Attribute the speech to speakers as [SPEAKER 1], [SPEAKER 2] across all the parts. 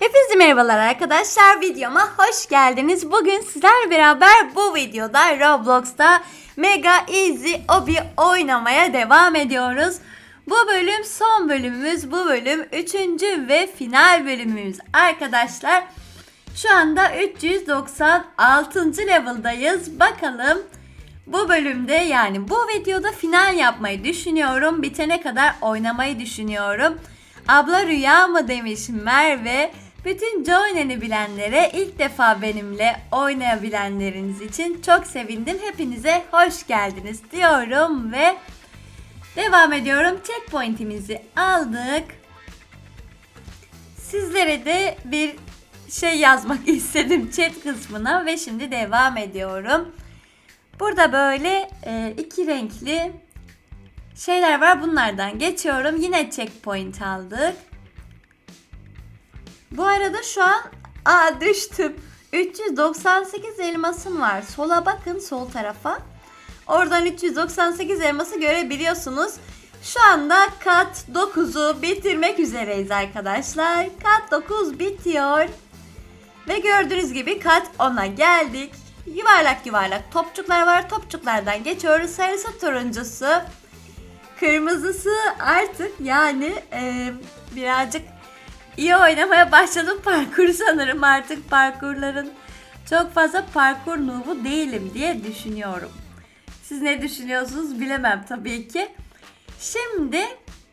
[SPEAKER 1] Hepinize merhabalar arkadaşlar. Videoma hoş geldiniz. Bugün sizlerle beraber bu videoda Roblox'ta Mega Easy Obi oynamaya devam ediyoruz. Bu bölüm son bölümümüz. Bu bölüm üçüncü ve final bölümümüz arkadaşlar. Şu anda 396. level'dayız. Bakalım bu bölümde yani bu videoda final yapmayı düşünüyorum. Bitene kadar oynamayı düşünüyorum. Abla rüya mı demiş Merve. Bütün Joinen'i bilenlere ilk defa benimle oynayabilenleriniz için çok sevindim. Hepinize hoş geldiniz diyorum ve devam ediyorum. Checkpoint'imizi aldık. Sizlere de bir şey yazmak istedim chat kısmına ve şimdi devam ediyorum. Burada böyle e, iki renkli şeyler var. Bunlardan geçiyorum. Yine checkpoint aldık. Bu arada şu an aa düştüm. 398 elmasım var. Sola bakın sol tarafa. Oradan 398 elması görebiliyorsunuz. Şu anda kat 9'u bitirmek üzereyiz arkadaşlar. Kat 9 bitiyor. Ve gördüğünüz gibi kat 10'a geldik. Yuvarlak yuvarlak topçuklar var. Topçuklardan geçiyoruz. Sarısı turuncusu. Kırmızısı artık yani e, birazcık iyi oynamaya başladım parkur sanırım artık parkurların çok fazla parkur nubu değilim diye düşünüyorum. Siz ne düşünüyorsunuz bilemem tabii ki. Şimdi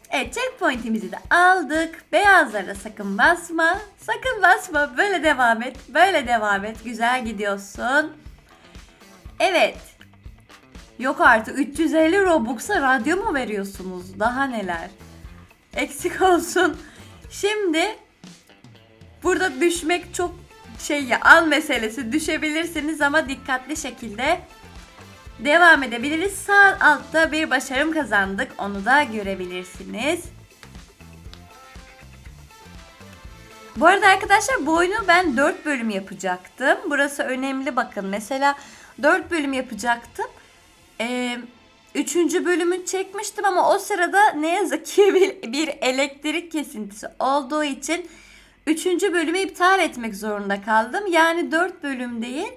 [SPEAKER 1] evet checkpoint'imizi de aldık. Beyazlara sakın basma. Sakın basma. Böyle devam et. Böyle devam et. Güzel gidiyorsun. Evet. Yok artık 350 Robux'a radyo mu veriyorsunuz? Daha neler? Eksik olsun. Şimdi burada düşmek çok şey ya an meselesi. Düşebilirsiniz ama dikkatli şekilde devam edebiliriz. Sağ altta bir başarım kazandık. Onu da görebilirsiniz. Bu arada arkadaşlar bu oyunu ben 4 bölüm yapacaktım. Burası önemli bakın. Mesela 4 bölüm yapacaktım. Ee, üçüncü bölümü çekmiştim ama o sırada ne yazık ki bir, bir elektrik kesintisi olduğu için üçüncü bölümü iptal etmek zorunda kaldım. Yani 4 bölüm değil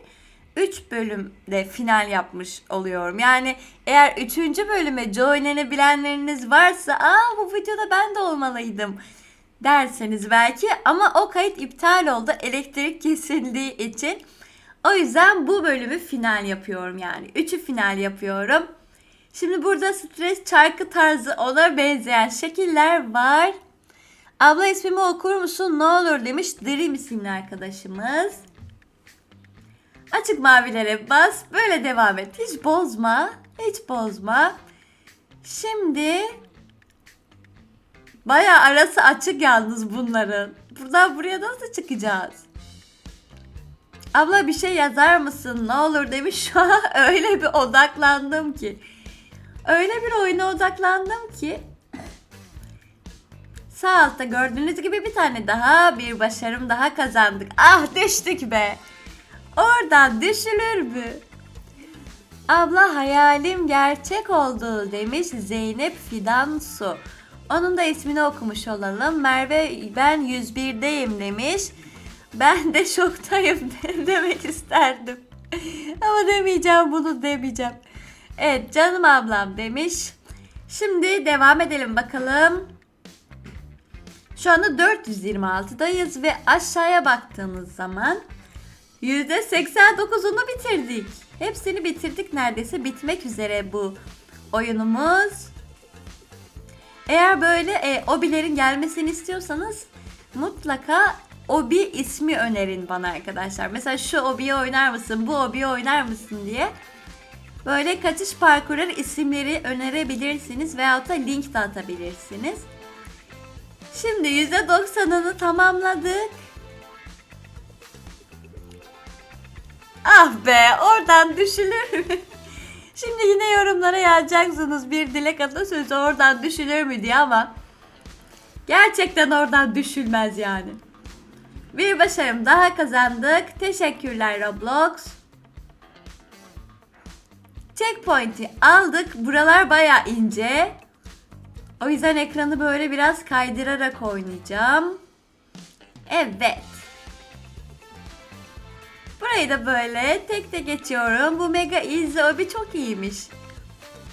[SPEAKER 1] 3 bölümde final yapmış oluyorum. Yani eğer 3. bölüme joinlenebilenleriniz varsa aa bu videoda ben de olmalıydım derseniz belki ama o kayıt iptal oldu elektrik kesildiği için. O yüzden bu bölümü final yapıyorum yani. Üçü final yapıyorum. Şimdi burada stres çarkı tarzı ona benzeyen şekiller var. Abla ismimi okur musun ne olur demiş Dream isimli arkadaşımız. Açık mavilere bas. Böyle devam et. Hiç bozma. Hiç bozma. Şimdi baya arası açık yalnız bunların. Buradan buraya nasıl çıkacağız? Abla bir şey yazar mısın ne olur demiş. Şu an öyle bir odaklandım ki. Öyle bir oyuna odaklandım ki. Sağ altta gördüğünüz gibi bir tane daha bir başarım daha kazandık. Ah düştük be. Oradan düşülür mü? Abla hayalim gerçek oldu demiş Zeynep Fidan Su. Onun da ismini okumuş olalım. Merve ben 101'deyim demiş. Ben de şoktayım demek isterdim. Ama demeyeceğim bunu demeyeceğim. Evet canım ablam demiş. Şimdi devam edelim bakalım. Şu anda 426'dayız ve aşağıya baktığınız zaman %89'unu bitirdik. Hepsini bitirdik neredeyse bitmek üzere bu oyunumuz. Eğer böyle e, obilerin gelmesini istiyorsanız mutlaka obi ismi önerin bana arkadaşlar. Mesela şu obiyi oynar mısın, bu obiyi oynar mısın diye. Böyle kaçış parkurları isimleri önerebilirsiniz veyahut da link de atabilirsiniz. Şimdi %90'ını tamamladık. Ah be oradan düşülür mü? Şimdi yine yorumlara yazacaksınız bir dilek atasözü oradan düşülür mü diye ama gerçekten oradan düşülmez yani. Bir başarım daha kazandık. Teşekkürler Roblox. Checkpoint'i aldık. Buralar baya ince. O yüzden ekranı böyle biraz kaydırarak oynayacağım. Evet. Burayı da böyle tek tek geçiyorum. Bu Mega Easy Obi çok iyiymiş.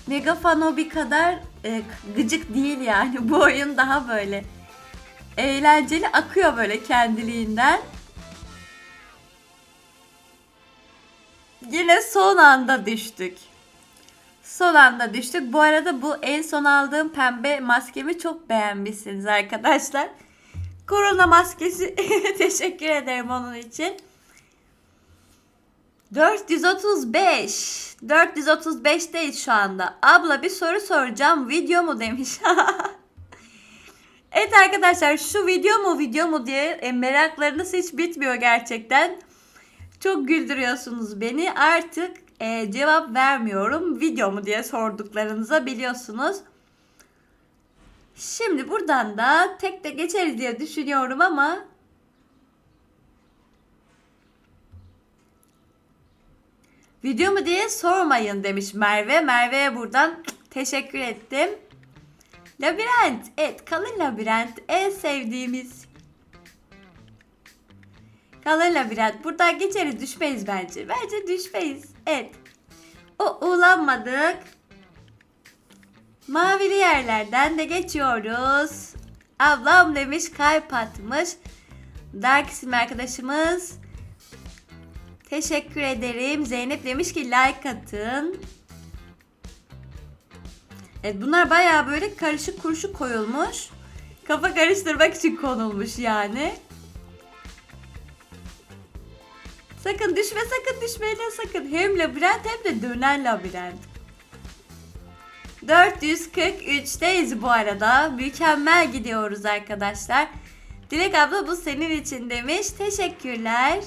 [SPEAKER 1] Mega Fan Obi kadar e, gıcık değil yani. Bu oyun daha böyle eğlenceli akıyor böyle kendiliğinden. Yine son anda düştük. Son anda düştük. Bu arada bu en son aldığım pembe maskemi çok beğenmişsiniz arkadaşlar. Korona maskesi teşekkür ederim onun için. 435. 435'teyiz şu anda. Abla bir soru soracağım. Video mu demiş. evet arkadaşlar şu video mu video mu diye e, meraklarınız hiç bitmiyor gerçekten. Çok güldürüyorsunuz beni. Artık e, cevap vermiyorum. Video mu diye sorduklarınıza biliyorsunuz. Şimdi buradan da tek de geçeriz diye düşünüyorum ama Video mu diye sormayın demiş Merve. Merve'ye buradan teşekkür ettim. Labirent. Evet kalın labirent. En sevdiğimiz. Kalın labirent. Buradan geçeriz düşmeyiz bence. Bence düşmeyiz. Evet. O ulanmadık. Mavili yerlerden de geçiyoruz. Ablam demiş kalp atmış. Dark isim arkadaşımız. Teşekkür ederim. Zeynep demiş ki like atın. Evet bunlar bayağı böyle karışık kuruşuk koyulmuş. Kafa karıştırmak için konulmuş yani. Sakın düşme sakın düşmeyle sakın. Hem labirent hem de dönen labirent. 443'teyiz bu arada. Mükemmel gidiyoruz arkadaşlar. Dilek abla bu senin için demiş. Teşekkürler.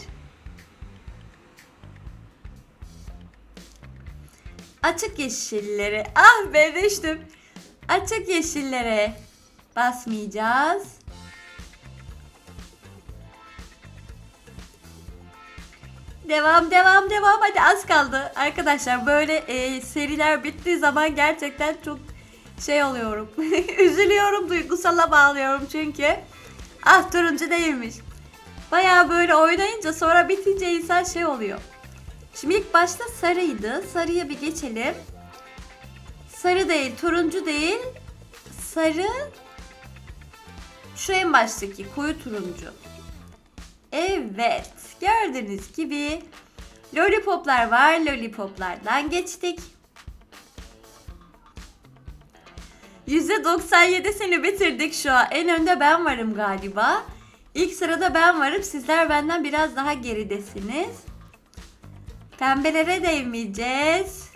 [SPEAKER 1] Açık yeşillere. Ah be düştüm. Açık yeşillere basmayacağız. Devam devam devam hadi az kaldı. Arkadaşlar böyle e, seriler bittiği zaman gerçekten çok şey oluyorum. Üzülüyorum duygusala bağlıyorum çünkü. Ah turuncu değilmiş. Baya böyle oynayınca sonra bitince insan şey oluyor. Şimdi ilk başta sarıydı. Sarıya bir geçelim. Sarı değil, turuncu değil. Sarı şu en baştaki koyu turuncu. Evet. Gördüğünüz gibi lollipoplar var. Lollipoplardan geçtik. %97'sini bitirdik şu an. En önde ben varım galiba. İlk sırada ben varım. Sizler benden biraz daha geridesiniz. Pembelere değmeyeceğiz.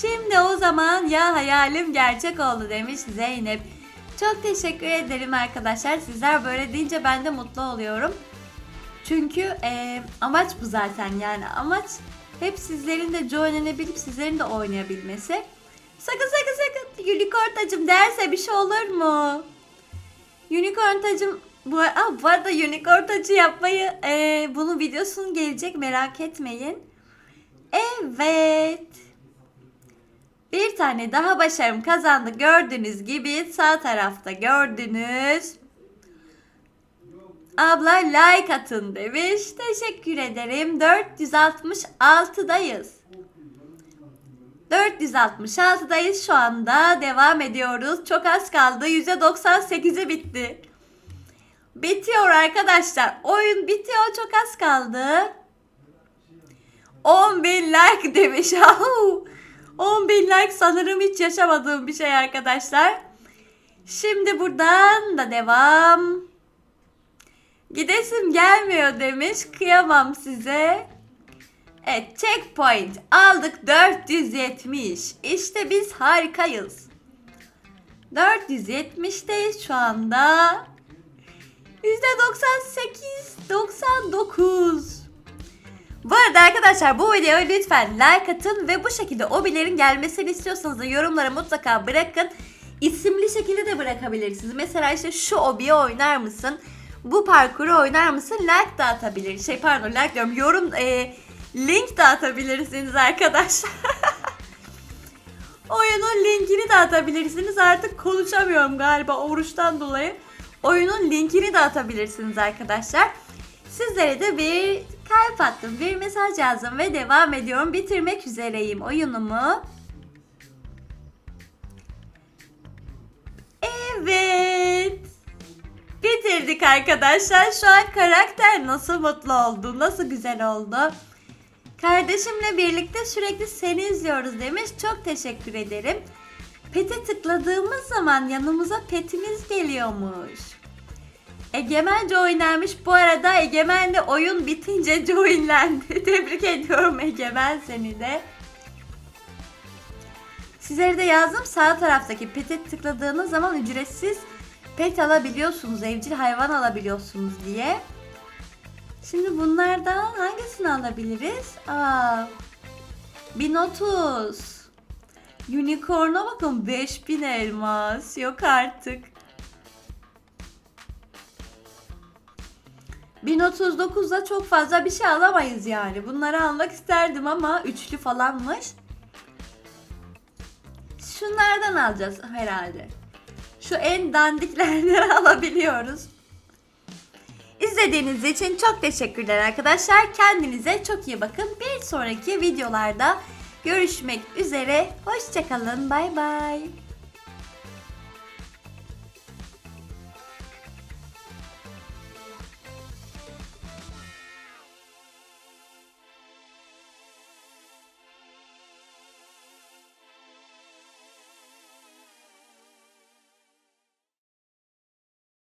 [SPEAKER 1] Şimdi o zaman ya hayalim gerçek oldu demiş Zeynep. Çok teşekkür ederim arkadaşlar. Sizler böyle deyince ben de mutlu oluyorum. Çünkü e, amaç bu zaten yani amaç hep sizlerin de joinlenebilip sizlerin de oynayabilmesi. Sakın sakın sakın unicorn tacım derse bir şey olur mu? Unicorn tacım bu, ah, bu arada unicorn tacı yapmayı e, bunun videosunun gelecek merak etmeyin. Evet. Bir tane daha başarım kazandı. Gördüğünüz gibi sağ tarafta gördünüz. Abla like atın demiş. Teşekkür ederim. 466'dayız. 466'dayız şu anda. Devam ediyoruz. Çok az kaldı. %98'i bitti. Bitiyor arkadaşlar. Oyun bitiyor. Çok az kaldı. 10 bin like demiş. 10 bin like sanırım hiç yaşamadığım bir şey arkadaşlar. Şimdi buradan da devam. Gidesim gelmiyor demiş. Kıyamam size. Evet checkpoint aldık 470. İşte biz harikayız. 470'teyiz şu anda. %98, 99. Bu arada arkadaşlar bu videoya lütfen like atın ve bu şekilde obilerin gelmesini istiyorsanız da yorumlara mutlaka bırakın. İsimli şekilde de bırakabilirsiniz. Mesela işte şu obiyi oynar mısın? Bu parkuru oynar mısın? Like da atabilir. Şey pardon like diyorum. Yorum e, link de atabilirsiniz arkadaşlar. Oyunun linkini de atabilirsiniz. Artık konuşamıyorum galiba oruçtan dolayı. Oyunun linkini de atabilirsiniz arkadaşlar. Sizlere de bir kalp attım, bir mesaj yazdım ve devam ediyorum. Bitirmek üzereyim oyunumu. Evet. Bitirdik arkadaşlar. Şu an karakter nasıl mutlu oldu, nasıl güzel oldu. Kardeşimle birlikte sürekli seni izliyoruz demiş. Çok teşekkür ederim. Pet'e tıkladığımız zaman yanımıza petimiz geliyormuş. Egemen joinlenmiş. Bu arada Egemen de oyun bitince joinlendi. Tebrik ediyorum Egemen seni de. Sizlere de yazdım sağ taraftaki pete tıkladığınız zaman ücretsiz pet alabiliyorsunuz. Evcil hayvan alabiliyorsunuz diye. Şimdi bunlardan hangisini alabiliriz? Aa, 1030. Unicorn'a bakın 5000 elmas. Yok artık. 1039'da çok fazla bir şey alamayız yani. Bunları almak isterdim ama üçlü falanmış. Şunlardan alacağız herhalde. Şu en dandiklerden alabiliyoruz. İzlediğiniz için çok teşekkürler arkadaşlar. Kendinize çok iyi bakın. Bir sonraki videolarda görüşmek üzere. Hoşçakalın. Bay bay.